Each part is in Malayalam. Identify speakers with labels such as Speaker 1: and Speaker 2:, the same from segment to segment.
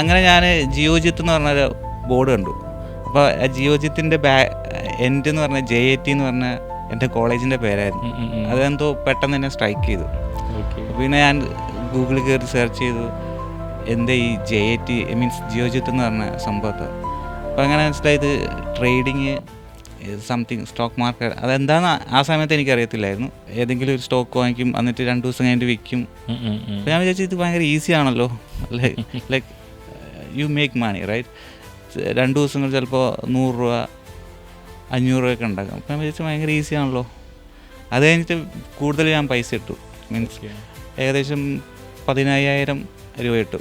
Speaker 1: അങ്ങനെ ഞാൻ ജിയോജിത്ത് എന്ന് പറഞ്ഞൊരു ബോർഡ് കണ്ടു. അപ്പോൾ ആ ജിയോജിത്തിന്റെ ബാ എൻഡ് എന്ന് പറഞ്ഞ ജെ എ ടി എന്ന് പറഞ്ഞ എന്റെ കോളേജിന്റെ പേരായിരുന്നു. അതെന്തോ പെട്ടെന്ന് തന്നെ സ്ട്രൈക്ക് ചെയ്തു. പിന്നെ ഞാൻ ഗൂഗിളിൽ കയറി സെർച്ച് ചെയ്തു. എന്താ ഈ J A T means Geojit എന്ന് പറഞ്ഞ സംഭവത്തെ. അപ്പോൾ അങ്ങനെ മനസ്സിലായത് ട്രേഡിങ് സംതിങ് സ്റ്റോക്ക് മാർക്കറ്റ് അതെന്താന്ന് ആ സമയത്ത് എനിക്കറിയത്തില്ലായിരുന്നു ഏതെങ്കിലും ഒരു സ്റ്റോക്ക് വാങ്ങിക്കും എന്നിട്ട് രണ്ട് ദിവസം കഴിഞ്ഞിട്ട് വിൽക്കും. ഞാൻ വിചാരിച്ചു ഇത് ഭയങ്കര ഈസി ആണല്ലോ. Like like you make money right രണ്ട് ദിവസങ്ങൾ ചിലപ്പോൾ നൂറ് രൂപ അഞ്ഞൂറ് രൂപയൊക്കെ ഉണ്ടാക്കാം. അപ്പം ഞാൻ വിചാരിച്ചു ഭയങ്കര ഈസി ആണല്ലോ. അത് കഴിഞ്ഞിട്ട് കൂടുതൽ ഞാൻ പൈസ ഇട്ടു. മീൻസ്. ഏകദേശം പതിനയ്യായിരം രൂപ ഇട്ടു.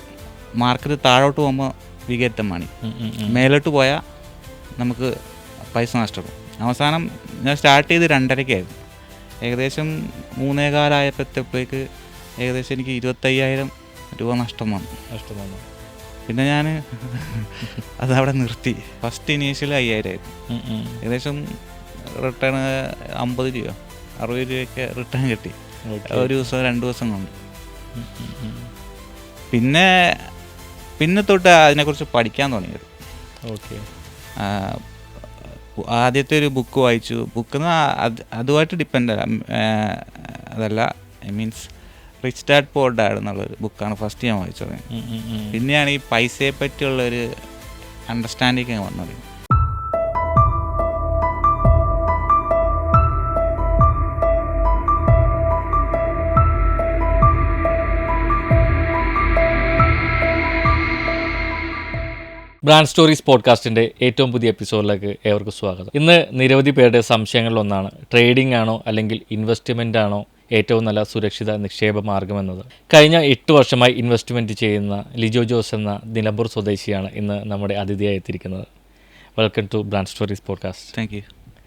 Speaker 1: മാർക്കറ്റ് താഴോട്ട് പോകുമ്പോൾ വി ഗെറ്റ് ദ മണി. മേലോട്ട് പോയാൽ നമുക്ക് പൈസ നഷ്ടപ്പെടും. അവസാനം ഞാൻ സ്റ്റാർട്ട് ചെയ്ത് രണ്ടരയ്ക്കായിരുന്നു. ഏകദേശം മൂന്നേകാലായപ്പോഴത്തേക്ക് ഏകദേശം എനിക്ക് ഇരുപത്തയ്യായിരം രൂപ നഷ്ടം വന്നു.
Speaker 2: നഷ്ടം വന്നു.
Speaker 1: പിന്നെ ഞാൻ അത് അതവിടെ നിർത്തി. ഫസ്റ്റ് ഇനീഷ്യൽ അയ്യായിരമായിരുന്നു. ഏകദേശം റിട്ടേൺ അമ്പത് രൂപ അറുപത് രൂപയൊക്കെ റിട്ടേൺ കിട്ടി. ഒരു ദിവസം രണ്ട് ദിവസം കൊണ്ട്. പിന്നെ പിന്നെ തൊട്ട് അതിനെക്കുറിച്ച് പഠിക്കാൻ തുടങ്ങിയത്.
Speaker 2: ഓക്കെ
Speaker 1: ആദ്യത്തെ ഒരു ബുക്ക് വായിച്ചു. ബുക്ക് അതുമായിട്ട് ഡിപ്പെൻഡ് അതല്ല I means rich dad poor dad എന്നുള്ളൊരു ബുക്കാണ് ഫസ്റ്റ് ഞാൻ വായിച്ചത്. പിന്നെയാണ് ഈ പൈസയെ പറ്റിയുള്ളൊരു അണ്ടർസ്റ്റാൻഡിങ് വന്നത്.
Speaker 2: ബ്രാൻഡ് സ്റ്റോറീസ് പോഡ്കാസ്റ്റിന്റെ ഏറ്റവും പുതിയ എപ്പിസോഡിലേക്ക് ഏവർക്കും സ്വാഗതം. ഇന്ന് നിരവധി പേരുടെ സംശയങ്ങളിലൊന്നാണ്. ട്രേഡിംഗ് ആണോ അല്ലെങ്കിൽ ഇൻവെസ്റ്റ്മെന്റ് ആണോ ഏറ്റവും നല്ല സുരക്ഷിത നിക്ഷേപ മാർഗമെന്നത് കഴിഞ്ഞ എട്ട് വർഷമായി ഇൻവെസ്റ്റ്മെന്റ് ചെയ്യുന്ന ലിജോ ജോസ് എന്ന നിലമ്പൂർ സ്വദേശിയാണ് ഇന്ന് നമ്മുടെ അതിഥിയായി എത്തിയിരിക്കുന്നത്. Welcome to brand stories podcast
Speaker 1: thank you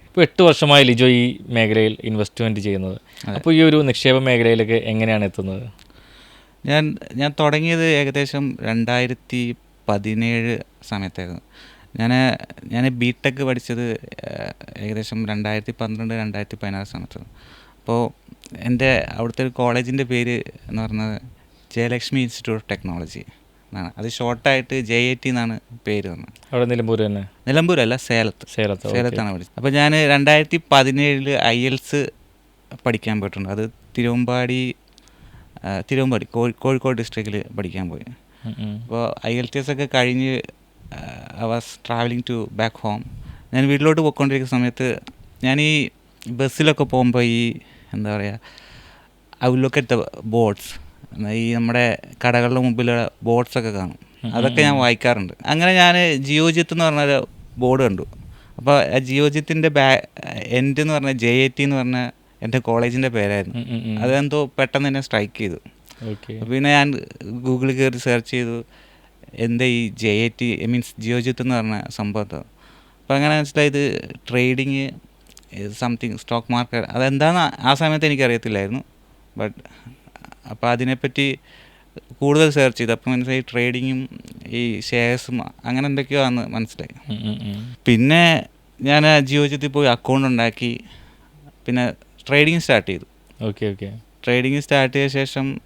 Speaker 2: ഇപ്പോൾ എട്ട് വർഷമായി ലിജോ ഈ മേഖലയിൽ ഇൻവെസ്റ്റ്മെന്റ് ചെയ്യുന്നത്. അപ്പോൾ ഈ ഒരു നിക്ഷേപ മേഖലയിലേക്ക് എങ്ങനെയാണ് എത്തുന്നത്?
Speaker 1: ഞാൻ ഞാൻ തുടങ്ങിയത് ഏകദേശം രണ്ടായിരത്തി പതിനേഴ് സമയത്തായിരുന്നു. ഞാൻ ഞാൻ ബി ടെക് പഠിച്ചത് ഏകദേശം രണ്ടായിരത്തി പന്ത്രണ്ട് രണ്ടായിരത്തി പതിനാറ് സമയത്താണ് അപ്പോൾ എന്റെ അവിടുത്തെ ഒരു കോളേജിന്റെ പേര് എന്ന് പറഞ്ഞത് ജയലക്ഷ്മി ഇൻസ്റ്റിറ്റ്യൂട്ട് ഓഫ് ടെക്നോളജി എന്നാണ്. അത് ഷോർട്ടായിട്ട് ജെ ഐ ടി എന്നാണ് പേര് വന്നത്
Speaker 2: അവിടെ നിലമ്പൂർ തന്നെ?
Speaker 1: നിലമ്പൂരല്ല സേലത്ത്.
Speaker 2: സേലത്ത്.
Speaker 1: സേലത്താണ് പഠിച്ചത് അപ്പോൾ ഞാൻ രണ്ടായിരത്തി പതിനേഴിൽ ഐ എൽസ് പഠിക്കാൻ പോയിട്ടുണ്ട്. അത് തിരുവമ്പാടി തിരുവമ്പാടി കോഴി കോഴിക്കോട് ഡിസ്ട്രിക്റ്റിൽ പഠിക്കാൻ പോയി. അപ്പോൾ ഐ എൽ ടി എസ് ഒക്കെ കഴിഞ്ഞ് I was travelling to back home ഞാൻ വീട്ടിലോട്ട് പോയിക്കൊണ്ടിരിക്കുന്ന സമയത്ത് ഞാൻ ഈ ബസ്സിലൊക്കെ പോകുമ്പോൾ ഈ എന്താ പറയുക I look at the boards ഈ നമ്മുടെ കടകളുടെ മുമ്പിലുള്ള ബോർഡ്സ് ഒക്കെ കാണും. അതൊക്കെ ഞാൻ വായിക്കാറുണ്ട്. അങ്ങനെ ഞാൻ ജിയോജിത്ത് എന്ന് പറഞ്ഞൊരു ബോർഡ് കണ്ടു. അപ്പോൾ ആ ജിയോജിത്തിന്റെ ബാ എൻഡ് എന്ന് പറഞ്ഞ ജെ എ ടി എന്ന് പറഞ്ഞ എന്റെ കോളേജിന്റെ പേരായിരുന്നു. അതെന്തോ പെട്ടെന്ന് തന്നെ സ്ട്രൈക്ക് ചെയ്തു.
Speaker 2: ഓക്കെ
Speaker 1: പിന്നെ ഞാൻ ഗൂഗിളിൽ കയറി സെർച്ച് ചെയ്തു. എന്താ ഈ J A T means Geojit എന്ന് പറഞ്ഞ സംഭവത്തോ അപ്പോൾ അങ്ങനെ മനസ്സിലായത് ട്രേഡിങ് സംതിങ് സ്റ്റോക്ക് മാർക്കറ്റ് അതെന്താന്ന് ആ സമയത്ത് എനിക്കറിയത്തില്ലായിരുന്നു. ബട്ട് അപ്പോൾ അതിനെപ്പറ്റി കൂടുതൽ സെർച്ച് ചെയ്തു. അപ്പം മനസ്സിലായി ട്രേഡിങ്ങും ഈ ഷെയർസും അങ്ങനെ എന്തൊക്കെയോ ആണെന്ന് മനസ്സിലായി. പിന്നെ ഞാൻ ജിയോജിത്തിൽ പോയി അക്കൗണ്ട് ഉണ്ടാക്കി. പിന്നെ ട്രേഡിങ് സ്റ്റാർട്ട് ചെയ്തു.
Speaker 2: ഓക്കെ ഓക്കെ
Speaker 1: ട്രേഡിങ് സ്റ്റാർട്ട് ചെയ്ത ശേഷം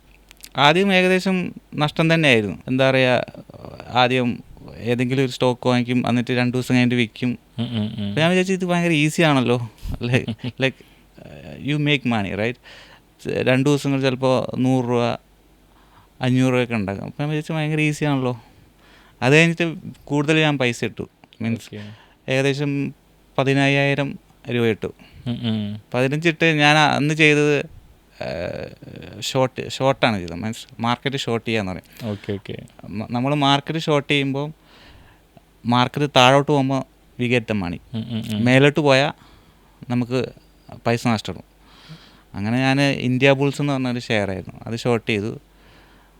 Speaker 1: ആദ്യം ഏകദേശം നഷ്ടം തന്നെയായിരുന്നു. എന്താ പറയുക ആദ്യം ഏതെങ്കിലും ഒരു സ്റ്റോക്ക് വാങ്ങിക്കും എന്നിട്ട് രണ്ട് ദിവസം കഴിഞ്ഞിട്ട് വിൽക്കും. അപ്പോൾ ഞാൻ വിചാരിച്ചു ഇത് ഭയങ്കര ഈസി ആണല്ലോ. Like like you make money right രണ്ട് ദിവസങ്ങൾ ചിലപ്പോൾ നൂറ് രൂപ അഞ്ഞൂറ് രൂപയൊക്കെ ഉണ്ടാക്കാം. അപ്പോൾ ഞാൻ വിചാരിച്ചു ഭയങ്കര ഈസി ആണല്ലോ. അത് കഴിഞ്ഞിട്ട് കൂടുതൽ ഞാൻ പൈസ ഇട്ടു. മീൻസ് ഏകദേശം പതിനയ്യായിരം രൂപ ഇട്ടു. പതിനഞ്ചിട്ട് ഞാൻ അന്ന് ചെയ്തത് ഷോർട്ട് ഷോർട്ടാണ് ചെയ്തത്. മീൻസ് മാർക്കറ്റ് ഷോർട്ട് ചെയ്യാന്ന് പറയും.
Speaker 2: ഓക്കെ ഓക്കെ
Speaker 1: നമ്മൾ മാർക്കറ്റ് ഷോർട്ട് ചെയ്യുമ്പോൾ മാർക്കറ്റ് താഴോട്ട് പോകുമ്പോൾ വി ഗെറ്റ് ദ മണി. മേലോട്ട് പോയാൽ നമുക്ക് പൈസ നഷ്ടപ്പെടും. അങ്ങനെ ഞാൻ ഇന്ത്യ ബുൾസ് എന്ന് പറഞ്ഞൊരു ഷെയർ ആയിരുന്നു. അത് ഷോർട്ട് ചെയ്തു.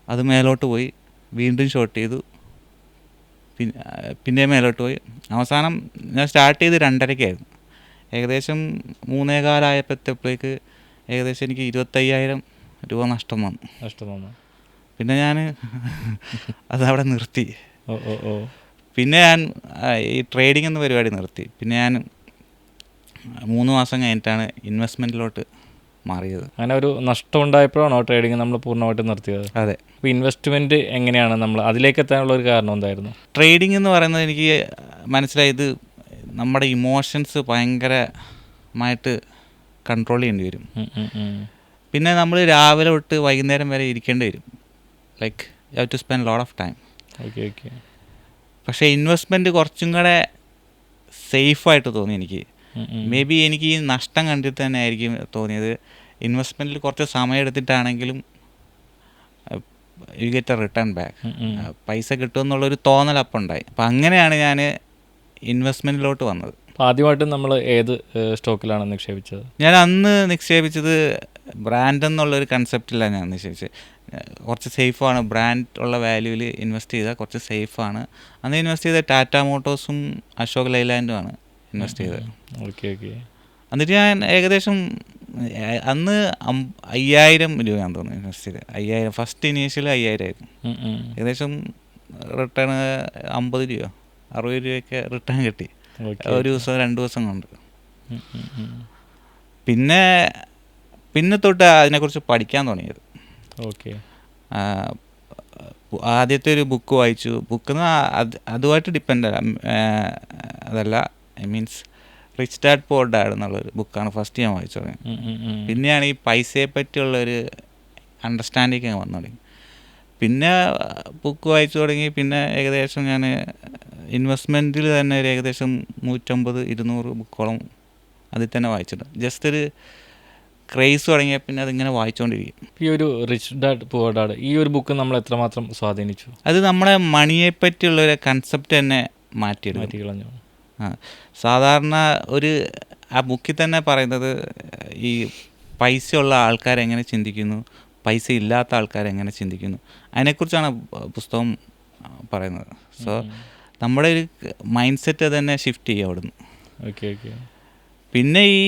Speaker 1: അത് മേലോട്ട് പോയി. വീണ്ടും ഷോർട്ട് ചെയ്തു. പിന്നെ പിന്നെ മേലോട്ട് പോയി. അവസാനം ഞാൻ സ്റ്റാർട്ട് ചെയ്ത് രണ്ടരയ്ക്കായിരുന്നു ഏകദേശം മൂന്നേകാലായപ്പോഴത്തേക്ക് ഏകദേശം എനിക്ക് ഇരുപത്തയ്യായിരം രൂപ നഷ്ടം വന്നു.
Speaker 2: നഷ്ടം വന്നു.
Speaker 1: പിന്നെ ഞാൻ അതവിടെ നിർത്തി.
Speaker 2: ഓ ഓ ഓ.
Speaker 1: പിന്നെ ഞാൻ ഈ ട്രേഡിംഗ് എന്ന പരിപാടി നിർത്തി. പിന്നെ ഞാൻ മൂന്ന് മാസം കഴിഞ്ഞിട്ടാണ് ഇൻവെസ്റ്റ്മെന്റിലോട്ട് മാറിയത്.
Speaker 2: അങ്ങനെ ഒരു നഷ്ടം ഉണ്ടായപ്പോഴാണോ ട്രേഡിങ് നമ്മൾ പൂർണമായിട്ട് നിർത്തിയത്?
Speaker 1: അതെ.
Speaker 2: അപ്പോൾ ഇൻവെസ്റ്റ്മെന്റ് എങ്ങനെയാണ് നമ്മൾ അതിലേക്ക് എത്താനുള്ള ഒരു കാരണം എന്തായിരുന്നു?
Speaker 1: ട്രേഡിംഗ് എന്ന് പറയുന്നത് എനിക്ക് മനസ്സിലായത് നമ്മുടെ ഇമോഷൻസ് ഭയങ്കരമായിട്ട് കൺട്രോൾ ചെയ്യേണ്ടി വരും. പിന്നെ നമ്മൾ രാവിലെ തൊട്ട് വൈകുന്നേരം വരെ ഇരിക്കേണ്ടി വരും. Like you have to spend lot of time
Speaker 2: okay okay
Speaker 1: പക്ഷേ ഇൻവെസ്റ്റ്മെന്റ് കുറച്ചും കൂടെ സേഫായിട്ട് തോന്നി എനിക്ക്. മേ ബി എനിക്ക് ഈ നഷ്ടം കണ്ടിട്ട് തന്നെ ആയിരിക്കും തോന്നിയത്. ഇൻവെസ്റ്റ്മെന്റിൽ കുറച്ച് സമയം എടുത്തിട്ടാണെങ്കിലും you get a return back
Speaker 2: പൈസ കിട്ടും
Speaker 1: പൈസ കിട്ടുമെന്നുള്ളൊരു തോന്നൽ അപ്പം ഉണ്ടായി അപ്പം അങ്ങനെയാണ് ഞാൻ ഇൻവെസ്റ്റ്മെന്റിലോട്ട് വന്നത്.
Speaker 2: ആദ്യമായിട്ട് നമ്മൾ ഏത് സ്റ്റോക്കിലാണ് നിക്ഷേപിച്ചത്?
Speaker 1: ഞാൻ അന്ന് നിക്ഷേപിച്ചത് ബ്രാൻഡ് എന്നുള്ളൊരു കൺസെപ്റ്റിലാണ് ഞാൻ നിക്ഷേപിച്ചത്. കുറച്ച് സേഫാണ്. ബ്രാൻഡ് ഉള്ള വാല്യൂവിൽ ഇൻവെസ്റ്റ് ചെയ്താൽ കുറച്ച് സേഫാണ്. അന്ന് ഇൻവെസ്റ്റ് ചെയ്ത ടാറ്റ മോട്ടോഴ്സും അശോക് ലൈലാൻഡുമാണ് ഇൻവെസ്റ്റ് ചെയ്തത്.
Speaker 2: Okay okay.
Speaker 1: എന്നിട്ട് ഞാൻ ഏകദേശം അന്ന് അയ്യായിരം രൂപയാണെന്ന് തോന്നുന്നു ഇൻവെസ്റ്റ് ചെയ്ത് അയ്യായിരം ഫസ്റ്റ് ഇനീഷ്യൽ അയ്യായിരം ആയിരുന്നു. ഏകദേശം റിട്ടേൺ അമ്പത് രൂപയോ അറുപത് രൂപയൊക്കെ റിട്ടേൺ കിട്ടി. ഒരു ദിവസം രണ്ട് ദിവസം കൊണ്ട്. പിന്നെ പിന്നെ തൊട്ട് അതിനെക്കുറിച്ച് പഠിക്കാൻ തുടങ്ങിയത്.
Speaker 2: ഓക്കെ.
Speaker 1: ആദ്യത്തെ ഒരു ബുക്ക് വായിച്ചു. ബുക്ക് അത് അതുമായിട്ട് ഡിപ്പെൻഡ് അല്ല. അതല്ല I means rich dad poor dad എന്നുള്ളൊരു ബുക്കാണ് ഫസ്റ്റ് ഞാൻ വായിച്ചു
Speaker 2: ഉം.
Speaker 1: പിന്നെയാണ് ഈ പൈസയെ പറ്റിയുള്ളൊരു അണ്ടർസ്റ്റാൻഡിങ് വന്നു തുടങ്ങി. പിന്നെ ബുക്ക് വായിച്ചു തുടങ്ങി. പിന്നെ ഏകദേശം ഞാൻ ഇൻവെസ്റ്റ്മെന്റിൽ തന്നെ ഒരു ഏകദേശം നൂറ്റമ്പത് ഇരുന്നൂറ് ബുക്കോളം അതിൽ തന്നെ വായിച്ചിട്ടുണ്ട്. ജസ്റ്റ് ഒരു ക്രേസ് തുടങ്ങിയ പിന്നെ അതിങ്ങനെ വായിച്ചുകൊണ്ടിരിക്കും
Speaker 2: ഈ ഒരു റിച്ച് ഡാഡ് പുവർ ഡാഡ് ഈ ഒരു ബുക്ക് നമ്മൾ എത്രമാത്രം സ്വാധീനിച്ചു?
Speaker 1: അത് നമ്മുടെ മണിയെ പറ്റിയുള്ള ഒരു കൺസെപ്റ്റ് തന്നെ മാറ്റി
Speaker 2: മാറ്റി കളഞ്ഞു
Speaker 1: ആ സാധാരണ ഒരു ആ ബുക്കിൽ തന്നെ പറയുന്നത് ഈ പൈസയുള്ള ആൾക്കാർ എങ്ങനെ ചിന്തിക്കുന്നു പൈസ ഇല്ലാത്ത ആൾക്കാരെങ്ങനെ ചിന്തിക്കുന്നു അതിനെക്കുറിച്ചാണ് പുസ്തകം പറയുന്നത്. സോ നമ്മുടെ ഒരു മൈൻഡ് സെറ്റ് തന്നെ ഷിഫ്റ്റ് ചെയ്യും അവിടുന്ന്
Speaker 2: ഓക്കെ ഓക്കെ
Speaker 1: പിന്നെ ഈ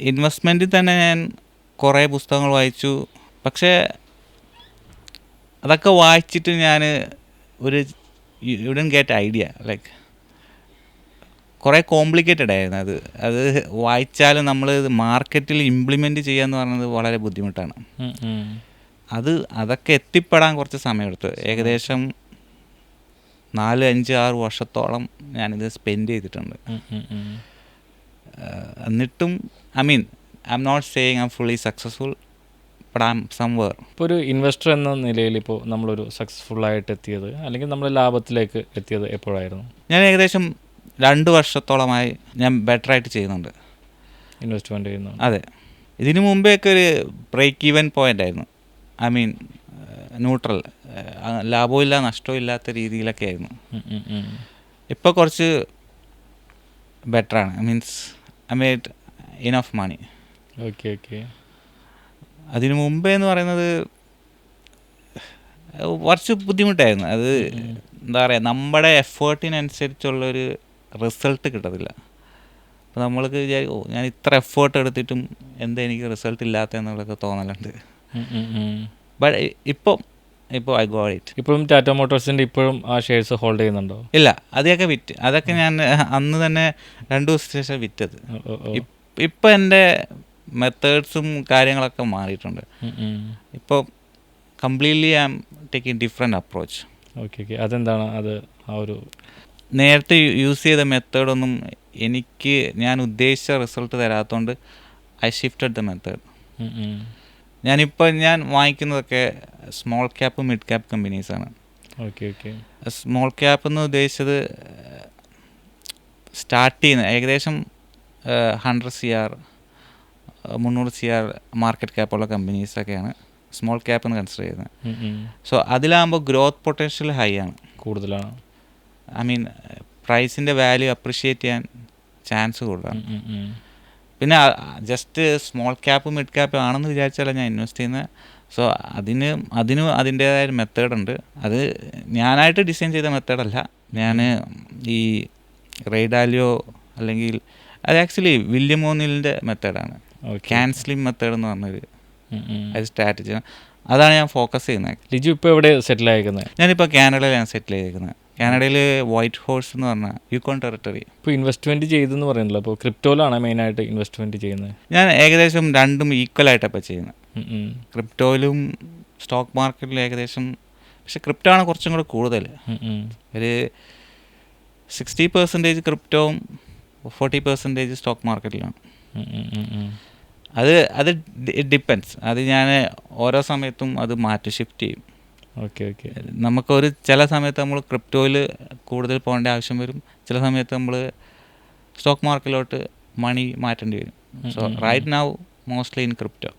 Speaker 1: ഇൻവെസ്റ്റ്മെന്റിൽ തന്നെ ഞാൻ കുറേ പുസ്തകങ്ങൾ വായിച്ചു. പക്ഷേ അതൊക്കെ വായിച്ചിട്ട് ഞാൻ ഒരു you don't get idea like കുറേ കോംപ്ലിക്കേറ്റഡ് ആയിരുന്നു അത്. അത് വായിച്ചാലും നമ്മൾ മാർക്കറ്റിൽ ഇംപ്ലിമെന്റ് ചെയ്യാന്ന് പറയുന്നത് വളരെ ബുദ്ധിമുട്ടാണ്. അത് അതൊക്കെ എത്തിപ്പെടാൻ കുറച്ച് സമയമെടുത്തു. ഏകദേശം നാല് അഞ്ച് ആറ് വർഷത്തോളം ഞാനിത് സ്പെൻഡ് ചെയ്തിട്ടുണ്ട്. എന്നിട്ടും I mean I'm not saying I'm fully successful am somewhere
Speaker 2: ഇപ്പോൾ ഒരു ഇൻവെസ്റ്റർ എന്ന നിലയിൽ ഇപ്പോൾ നമ്മളൊരു സക്സസ്ഫുൾ ആയിട്ട് എത്തിയത് അല്ലെങ്കിൽ നമ്മൾ ലാഭത്തിലേക്ക് എത്തിയത് എപ്പോഴായിരുന്നു?
Speaker 1: ഞാൻ ഏകദേശം രണ്ട് വർഷത്തോളമായി ഞാൻ ബെറ്റർ ആയിട്ട് ചെയ്യുന്നുണ്ട്.
Speaker 2: ഇൻവെസ്റ്റ്മെന്റ് ചെയ്യുന്നു.
Speaker 1: അതെ. ഇതിനു മുമ്പേയൊക്കെ ഒരു ബ്രേക്ക് ഈവൻ പോയിന്റ് ആയിരുന്നു. ഐ മീൻ ന്യൂട്രൽ ലാഭവും ഇല്ല നഷ്ടവും ഇല്ലാത്ത രീതിയിലൊക്കെ ആയിരുന്നു. ഇപ്പോൾ കുറച്ച് ബെറ്ററാണ് means I made enough money
Speaker 2: okay okay
Speaker 1: അതിനു മുമ്പേ എന്ന് പറയുന്നത് കുറച്ച് ബുദ്ധിമുട്ടായിരുന്നു. അത് എന്താ പറയുക നമ്മുടെ എഫേർട്ടിനനുസരിച്ചുള്ളൊരു റിസൾട്ട് കിട്ടത്തില്ല. അപ്പോൾ നമ്മൾക്ക് വിചാരിക്കും ഓ ഞാൻ ഇത്ര എഫേർട്ട് എടുത്തിട്ടും എന്താ എനിക്ക് റിസൾട്ട്
Speaker 2: ഇല്ലാത്ത എന്നുള്ളതൊക്കെ തോന്നലുണ്ട്.
Speaker 1: ബട്ട് ഇപ്പം ഇപ്പോൾ ഐ ഗോ ഇറ്റ്
Speaker 2: ഇപ്പോഴും ടാറ്റ മോട്ടോഴ്സിന്റെ ഇപ്പോഴും ആ ഷെയർസ് ഹോൾഡ് ചെയ്യുന്നുണ്ടോ?
Speaker 1: ഇല്ല അതൊക്കെ വിറ്റ്. അതൊക്കെ ഞാൻ അന്ന് തന്നെ രണ്ടു ദിവസത്തിന് ശേഷം വിറ്റത്. ഇപ്പം എന്റെ മെത്തേഡ്സും കാര്യങ്ങളൊക്കെ മാറിയിട്ടുണ്ട്. ഇപ്പോൾ completely I'm taking different approach
Speaker 2: okay okay അതെന്താണ് അത് ആ ഒരു
Speaker 1: നേരത്തെ യൂസ് ചെയ്ത മെത്തേഡൊന്നും എനിക്ക് ഞാൻ ഉദ്ദേശിച്ച റിസൾട്ട് തരാത്തതുകൊണ്ട് ഐ ഷിഫ്റ്റഡ് ദ മെത്തേഡ്. ഞാനിപ്പോൾ ഞാൻ വാങ്ങിക്കുന്നതൊക്കെ സ്മോൾ ക്യാപ്പ് മിഡ് ക്യാപ്പ് കമ്പനീസാണ്
Speaker 2: ഓക്കെ ഓക്കെ
Speaker 1: സ്മോൾ ക്യാപ്പ് എന്ന് ഉദ്ദേശിച്ചത് സ്റ്റാർട്ട് ചെയ്യുന്ന ഏകദേശം ഹൺഡ്രഡ് സി ആർ മുന്നൂറ് സി ആർ മാർക്കറ്റ് ക്യാപ്പുള്ള കമ്പനീസൊക്കെയാണ് സ്മോൾ ക്യാപ്പ് എന്ന് കൺസിഡർ ചെയ്യുന്നത്. സോ അതിലാകുമ്പോൾ ഗ്രോത്ത് പൊട്ടൻഷ്യൽ ഹൈ ആണ്.
Speaker 2: കൂടുതലാണ്.
Speaker 1: ഐ മീൻ പ്രൈസിന്റെ വാല്യൂ അപ്രിഷിയേറ്റ് ചെയ്യാൻ ചാൻസ് കൂടുതലാണ്. പിന്നെ just small cap mid cap ആണെന്ന് വിചാരിച്ചാലാണ് ഞാൻ ഇൻവെസ്റ്റ് ചെയ്യുന്നത്. സോ അതിന് അതിന് അതിന്റേതായ ഒരു മെത്തേഡ് ഉണ്ട് അത് ഞാനായിട്ട് ഡിസൈൻ ചെയ്ത മെത്തേഡല്ല. ഞാൻ ഈ റെയ്ഡാലിയോ അല്ലെങ്കിൽ അത് ആക്ച്വലി വില്യം ഓനിലിന്റെ മെത്തേഡാണ്. ക്യാൻസലിംഗ് മെത്തേഡ് എന്ന് പറഞ്ഞൊരു. അത് സ്ട്രാറ്റജി അതാണ് ഞാൻ ഫോക്കസ് ചെയ്യുന്നത്.
Speaker 2: ലിജു ഇപ്പോൾ എവിടെ സെറ്റിൽ ആയിരിക്കുന്നത്
Speaker 1: ഞാനിപ്പോൾ കാനഡയിലാണ് സെറ്റിൽ ചെയ്തേക്കുന്നത് കാനഡയിൽ വൈറ്റ് ഹോഴ്സ് എന്ന് പറഞ്ഞാൽ യുക്കോൺ ടെറിട്ടറി.
Speaker 2: ഇപ്പോൾ ഇൻവെസ്റ്റ്മെന്റ് ചെയ്തെന്ന് പറയുന്നില്ല. അപ്പോൾ ക്രിപ്റ്റോയിലാണ് മെയിനായിട്ട് ഇൻവെസ്റ്റ്മെന്റ് ചെയ്യുന്നത്.
Speaker 1: ഞാൻ ഏകദേശം രണ്ടും ഈക്വൽ ആയിട്ടാണ് ഇപ്പോൾ ചെയ്യുന്നത്. ക്രിപ്റ്റോയിലും സ്റ്റോക്ക് മാർക്കറ്റിലും ഏകദേശം പക്ഷെ ക്രിപ്റ്റോ ആണ് കുറച്ചും കൂടെ കൂടുതൽ. ഒരു സിക്സ്റ്റി പെർസെന്റേജ് ക്രിപ്റ്റോവും ഫോർട്ടി പെർസെന്റേജ് സ്റ്റോക്ക് മാർക്കറ്റിലാണ്. അത് അത് ഡിപ്പെൻസ് അത് ഞാൻ ഓരോ സമയത്തും അത് മാറ്റി ഷിഫ്റ്റ് ചെയ്യും.
Speaker 2: Okay okay.
Speaker 1: നമുക്കൊരു ചില സമയത്ത് നമ്മൾ ക്രിപ്റ്റോയിൽ കൂടുതൽ പോകേണ്ട ആവശ്യം വരും. ചില സമയത്ത് നമ്മൾ സ്റ്റോക്ക് മാർക്കറ്റിലോട്ട് മണി മാറ്റേണ്ടി വരും. So right now mostly in crypto